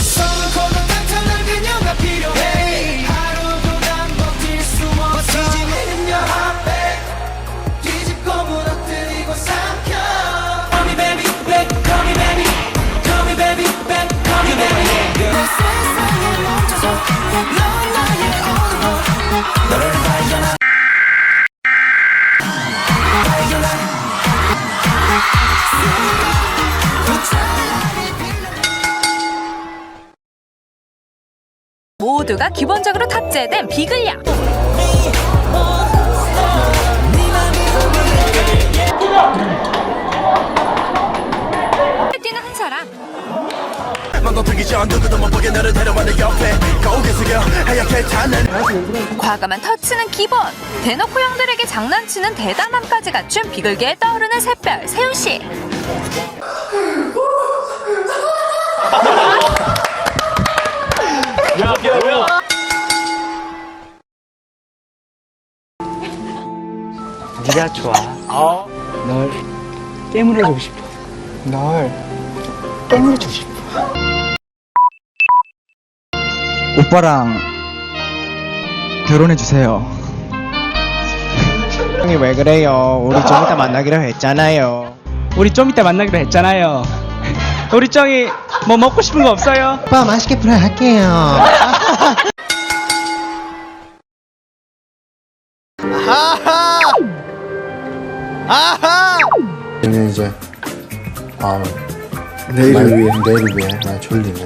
서울코도 탄탄한 그녀가 필요해 하루도 난 버틸 수 없어 뒤집는 your heart back 뒤집고 무너뜨리고 삼켜 Call me baby back Call me baby Call me baby back Call me baby 내 세상에 멈춰서 모두가 기본적으로 탑재된 비글량. 들기 전 누구도 못 보게 너를 데려와 내 옆에 거울에 숙여 하얗게 타는 과감한 터치는 기본. 대놓고 형들에게 장난치는 대담함까지 갖춘 비글계에 떠오르는 샛별 세훈 씨. 네가 좋아. 널 깨물어주고 싶어. 널 깨물어주고 싶어. 오빠랑 결혼해 주세요. 형이 왜 그래요? 우리 좀 이따 만나기로 했잖아요. 우리 좀 이따 만나기로 했잖아요. 우리 쩡이 뭐 먹고 싶은 거 없어요? 오빠 맛있게 프라이 할게요. 얘는 이제 아 내일을 위해 내일을 위해 많이 졸리네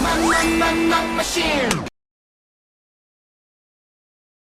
my machine.